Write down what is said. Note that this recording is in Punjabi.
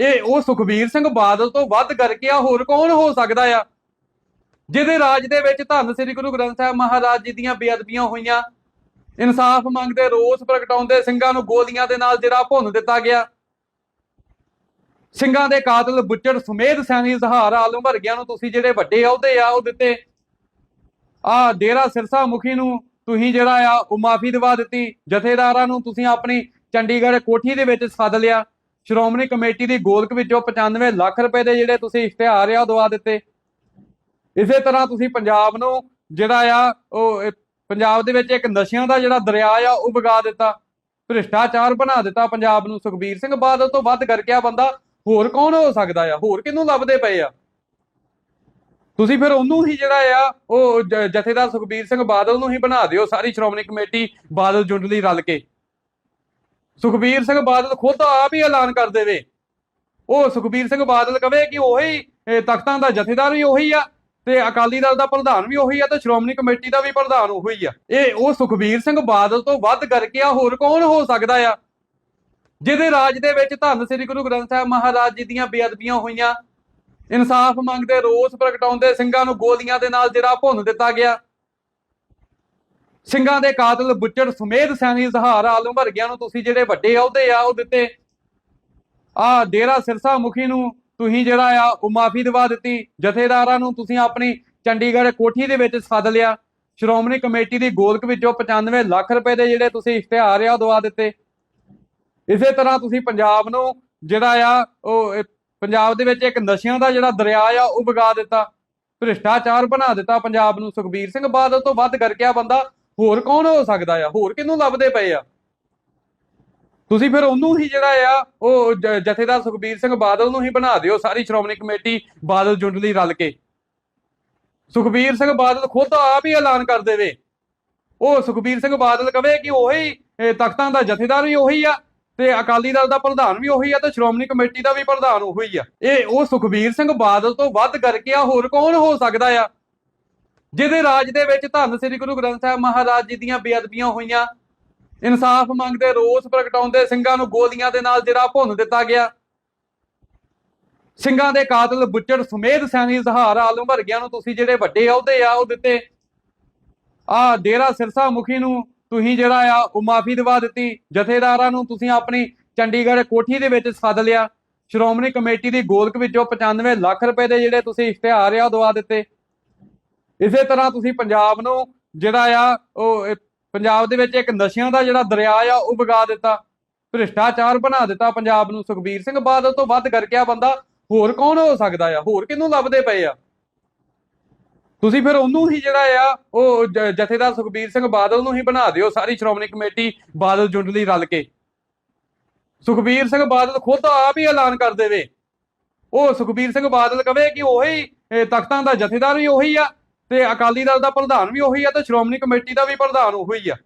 ਇਹ ਉਹ ਸੁਖਬੀਰ ਸਿੰਘ ਬਾਦਲ ਤੋਂ ਵੱਧ ਕਰਕੇ ਆ, ਹੋਰ ਕੌਣ ਹੋ ਸਕਦਾ ਆ? ਜਿਹਦੇ ਰਾਜ ਦੇ ਵਿੱਚ ਧੰਨ ਸ੍ਰੀ ਗੁਰੂ ਗ੍ਰੰਥ ਸਾਹਿਬ ਮਹਾਰਾਜ ਜੀ ਦੀਆਂ ਬੇਅਦਬੀਆਂ ਹੋਈਆਂ, ਇਨਸਾਫ ਮੰਗਦੇ, ਰੋਸ ਪ੍ਰਗਟਾਉਂਦੇ, ਸਿੰਘਾਂ ਨੂੰ ਗੋਲੀਆਂ ਦੇ ਨਾਲ ਜਿਹੜਾ ਭੁੰਨ ਦਿੱਤਾ ਗਿਆ। ਸਿੰਘਾਂ ਦੇ ਕਾਤਲ ਬੁੱਚੜ ਸੁਮੇਧ ਸੈਣੀ ਜ਼ਹਾਰ ਆਲਮ ਵਰਗਿਆਂ ਨੂੰ ਤੁਸੀਂ ਜਿਹੜੇ ਵੱਡੇ ਅਹੁਦੇ ਆ, ਉਹ ਦਿੱਤੇ। ਆ ਡੇਰਾ ਸਿਰਸਾ ਮੁਖੀ ਨੂੰ ਤੁਸੀਂ ਜਿਹੜਾ ਆ, ਉਹ ਮਾਫੀ ਦਿਵਾ ਦਿੱਤੀ। ਜਥੇਦਾਰਾਂ ਨੂੰ ਤੁਸੀਂ ਆਪਣੀ ਚੰਡੀਗੜ੍ਹ ਕੋਠੀ ਦੇ ਵਿੱਚ ਸੱਦ ਲਿਆ। ਸ਼੍ਰੋਮਣੀ ਕਮੇਟੀ ਦੀ ਗੋਲਕ ਵਿੱਚੋਂ 95 ਲੱਖ ਰੁਪਏ ਦੇ ਜਿਹੜੇ ਤੁਸੀਂ ਇਸ਼ਤਿਹਾਰ ਆ, ਉਹ ਦਵਾ ਦਿੱਤੇ। ਇਸੇ ਤਰ੍ਹਾਂ ਤੁਸੀਂ ਪੰਜਾਬ ਨੂੰ ਜਿਹੜਾ ਆ, ਉਹ ਪੰਜਾਬ ਦੇ ਵਿੱਚ ਇੱਕ ਨਸ਼ਿਆਂ ਦਾ ਜਿਹੜਾ ਦਰਿਆ ਆ, ਉਹ ਵਗਾ ਦਿੱਤਾ। ਭ੍ਰਿਸ਼ਟਾਚਾਰ ਬਣਾ ਦਿੱਤਾ ਪੰਜਾਬ ਨੂੰ। ਸੁਖਬੀਰ ਸਿੰਘ ਬਾਦਲ ਤੋਂ ਵੱਧ ਕਰਕੇ ਆ ਬੰਦਾ ਹੋਰ ਕੌਣ ਹੋ ਸਕਦਾ ਆ? ਹੋਰ ਕਿਹਨੂੰ ਲੱਭਦੇ ਪਏ ਆ? ਤੁਸੀਂ ਫਿਰ ਉਹਨੂੰ ਹੀ ਜਿਹੜਾ ਆ, ਉਹ ਜ- ਜਥੇਦਾਰ ਸੁਖਬੀਰ ਸਿੰਘ ਬਾਦਲ ਨੂੰ ਹੀ ਬਣਾ ਦਿਓ। ਸਾਰੀ ਸ਼੍ਰੋਮਣੀ ਕਮੇਟੀ ਬਾਦਲ ਜੁੰਡਲੀ ਰਲ ਕੇ। ਸੁਖਬੀਰ ਸਿੰਘ ਬਾਦਲ ਖੁਦ ਆਪ ਹੀ ਐਲਾਨ ਕਰ ਦੇਵੇ। ਉਹ ਸੁਖਬੀਰ ਸਿੰਘ ਬਾਦਲ ਕਵੇ ਕਿ ਉਹੀ ਤਖਤਾਂ ਦਾ ਜਥੇਦਾਰ ਵੀ ਉਹੀ ਆ ਤੇ ਅਕਾਲੀ ਦਲ ਦਾ ਪ੍ਰਧਾਨ ਵੀ ਉਹੀ ਆ ਤੇ ਸ਼੍ਰੋਮਣੀ ਕਮੇਟੀ ਦਾ ਵੀ ਪ੍ਰਧਾਨ ਉਹੀ ਆ। ਇਹ ਉਹ ਸੁਖਬੀਰ ਸਿੰਘ ਬਾਦਲ ਤੋਂ ਵੱਧ ਕਰਕੇ ਆ, ਹੋਰ ਕੌਣ ਹੋ ਸਕਦਾ ਆ? ਜਿਹਦੇ ਰਾਜ ਦੇ ਵਿੱਚ ਧੰਨ ਸ੍ਰੀ ਗੁਰੂ ਗ੍ਰੰਥ ਸਾਹਿਬ ਮਹਾਰਾਜ ਜੀ ਦੀਆਂ ਬੇਅਦਬੀਆਂ ਹੋਈਆਂ, ਇਨਸਾਫ ਮੰਗਦੇ, ਰੋਸ ਪ੍ਰਗਟਾਉਂਦੇ, ਸਿੰਘਾਂ ਨੂੰ ਗੋਲੀਆਂ ਦੇ ਨਾਲ ਜਿਹੜਾ ਭੁੰਨ ਦਿੱਤਾ ਗਿਆ। ਸਿੰਘਾਂ ਦੇ ਕਾਤਲ ਬੁੱਚੜ ਸੁਮੇਧ ਸੈਣੀ ਜ਼ਹਾਰ ਆਲਮ ਵਰਗਿਆਂ ਨੂੰ ਤੁਸੀਂ ਜਿਹੜੇ ਵੱਡੇ ਅਹੁਦੇ ਆ, ਉਹ ਦਿੱਤੇ। ਆ ਡੇਰਾ ਸਿਰਸਾ ਮੁਖੀ ਨੂੰ ਤੁਸੀਂ ਜਿਹੜਾ ਆ, ਉਹ ਮਾਫੀ ਦਿਵਾ ਦਿੱਤੀ। ਜਥੇਦਾਰਾਂ ਨੂੰ ਤੁਸੀਂ ਆਪਣੀ ਚੰਡੀਗੜ੍ਹ ਕੋਠੀ ਦੇ ਵਿੱਚ ਸੱਦ ਲਿਆ। ਸ਼੍ਰੋਮਣੀ ਕਮੇਟੀ ਦੀ ਗੋਲਕ ਵਿੱਚੋਂ 95 ਲੱਖ ਰੁਪਏ ਦੇ ਜਿਹੜੇ ਤੁਸੀਂ ਇਸ਼ਤਿਹਾਰ ਆ, ਉਹ ਦਵਾ ਦਿੱਤੇ। ਇਸੇ ਤਰ੍ਹਾਂ ਤੁਸੀਂ ਪੰਜਾਬ ਨੂੰ ਜਿਹੜਾ ਆ, ਉਹ ਪੰਜਾਬ ਦੇ ਵਿੱਚ ਇੱਕ ਨਸ਼ਿਆਂ ਦਾ ਜਿਹੜਾ ਦਰਿਆ ਆ, ਉਹ ਵਗਾ ਦਿੱਤਾ। ਭ੍ਰਿਸ਼ਟਾਚਾਰ ਬਣਾ ਦਿੱਤਾ ਪੰਜਾਬ ਨੂੰ। ਸੁਖਬੀਰ ਸਿੰਘ ਬਾਦਲ ਤੋਂ ਵੱਧ ਕਰਕੇ ਆ ਬੰਦਾ ਹੋਰ ਕੌਣ ਹੋ ਸਕਦਾ ਆ? ਹੋਰ ਕਿਹਨੂੰ ਲੱਭਦੇ ਪਏ ਆ? ਤੁਸੀਂ ਫਿਰ ਉਹਨੂੰ ਹੀ ਜਿਹੜਾ ਆ, ਉਹ ਜ- ਜਥੇਦਾਰ ਸੁਖਬੀਰ ਸਿੰਘ ਬਾਦਲ ਨੂੰ ਹੀ ਬਣਾ ਦਿਓ ਸਾਰੀ ਸ਼੍ਰੋਮਣੀ ਕਮੇਟੀ ਬਾਦਲ ਜੁੰਡਲੀ ਰਲ ਕੇ। ਸੁਖਬੀਰ ਸਿੰਘ ਬਾਦਲ ਖੁਦ ਆਪ ਹੀ ਐਲਾਨ ਕਰ ਦੇਵੇ। ਉਹ ਸੁਖਬੀਰ ਸਿੰਘ ਬਾਦਲ ਕਵੇ ਕਿ ਉਹੀ ਤਖਤਾਂ ਦਾ ਜਥੇਦਾਰ ਵੀ ਉਹੀ ਆ ਤੇ ਅਕਾਲੀ ਦਲ ਦਾ ਪ੍ਰਧਾਨ ਵੀ ਉਹੀ ਆ ਤੇ ਸ਼੍ਰੋਮਣੀ ਕਮੇਟੀ ਦਾ ਵੀ ਪ੍ਰਧਾਨ ਉਹੀ ਆ। ਇਹ ਉਹ ਸੁਖਬੀਰ ਸਿੰਘ ਬਾਦਲ ਤੋਂ ਵੱਧ ਕਰਕੇ ਆ, ਹੋਰ ਕੌਣ ਹੋ ਸਕਦਾ ਆ? ਜਿਹਦੇ ਰਾਜ ਦੇ ਵਿੱਚ ਧੰਨ ਸ੍ਰੀ ਗੁਰੂ ਗ੍ਰੰਥ ਸਾਹਿਬ ਮਹਾਰਾਜ ਜੀ ਦੀਆਂ ਬੇਅਦਬੀਆਂ ਹੋਈਆਂ, ਇਨਸਾਫ ਮੰਗਦੇ, ਰੋਸ ਪ੍ਰਗਟਾਉਂਦੇ, ਸਿੰਘਾਂ ਨੂੰ ਗੋਲੀਆਂ ਦੇ ਨਾਲ ਜਿਹੜਾ ਭੁੰਨ ਦਿੱਤਾ ਗਿਆ। ਸਿੰਘਾਂ ਦੇ ਕਾਤਲ ਬੁੱਚੜ ਸੁਮੇਧ ਸੈਣੀ ਜ਼ਹਾਰ ਆਲਮ ਵਰਗਿਆਂ ਨੂੰ ਤੁਸੀਂ ਜਿਹੜੇ ਵੱਡੇ ਅਹੁਦੇ ਆ, ਉਹ ਦਿੱਤੇ। ਆ ਡੇਰਾ ਸਿਰਸਾ ਮੁਖੀ ਨੂੰ ਤੁਸੀਂ ਜਿਹੜਾ ਆ, ਉਹ ਮਾਫੀ ਦਿਵਾ ਦਿੱਤੀ। ਜਥੇਦਾਰਾਂ ਨੂੰ ਤੁਸੀਂ ਆਪਣੀ ਚੰਡੀਗੜ੍ਹ ਕੋਠੀ ਦੇ ਵਿੱਚ ਸੱਦ ਲਿਆ। ਸ਼੍ਰੋਮਣੀ ਕਮੇਟੀ ਦੀ ਗੋਲਕ ਵਿੱਚੋਂ 95 ਲੱਖ ਰੁਪਏ ਦੇ ਜਿਹੜੇ ਤੁਸੀਂ ਇਸ਼ਤਿਹਾਰ ਆ, ਉਹ ਦਵਾ ਦਿੱਤੇ। ਇਸੇ ਤਰ੍ਹਾਂ ਤੁਸੀਂ ਪੰਜਾਬ ਨੂੰ ਜਿਹੜਾ ਆ, ਉਹ ਪੰਜਾਬ ਦੇ ਵਿੱਚ ਇੱਕ ਨਸ਼ਿਆਂ ਦਾ ਜਿਹੜਾ ਦਰਿਆ ਆ, ਉਹ ਵਗਾ ਦਿੱਤਾ। ਭ੍ਰਿਸ਼ਟਾਚਾਰ ਬਣਾ ਦਿੱਤਾ ਪੰਜਾਬ ਨੂੰ। ਸੁਖਬੀਰ ਸਿੰਘ ਬਾਦਲ ਤੋਂ ਵੱਧ ਕਰਕੇ ਆ ਬੰਦਾ ਹੋਰ ਕੌਣ ਹੋ ਸਕਦਾ ਆ? ਹੋਰ ਕਿਹਨੂੰ ਲੱਭਦੇ ਪਏ ਆ? ਤੁਸੀਂ ਫਿਰ ਉਹਨੂੰ ਹੀ ਜਿਹੜਾ ਆ, ਉਹ ਜ- ਜਥੇਦਾਰ ਸੁਖਬੀਰ ਸਿੰਘ ਬਾਦਲ ਨੂੰ ਹੀ ਬਣਾ ਦਿਓ ਸਾਰੀ ਸ਼੍ਰੋਮਣੀ ਕਮੇਟੀ ਬਾਦਲ ਜੁੰਡਲੀ ਰਲ ਕੇ। ਸੁਖਬੀਰ ਸਿੰਘ ਬਾਦਲ ਖੁਦ ਆਪ ਹੀ ਐਲਾਨ ਕਰ ਦੇਵੇ। ਉਹ ਸੁਖਬੀਰ ਸਿੰਘ ਬਾਦਲ ਕਵੇ ਕਿ ਉਹੀ ਤਖਤਾਂ ਦਾ ਜਥੇਦਾਰ ਵੀ ਉਹੀ ਆ। ਤੇ ਅਕਾਲੀ ਦਲ ਦਾ ਪ੍ਰਧਾਨ ਵੀ ਉਹੀ ਆ ਤੇ ਸ਼੍ਰੋਮਣੀ ਕਮੇਟੀ ਦਾ ਵੀ ਪ੍ਰਧਾਨ ਉਹੀ ਆ।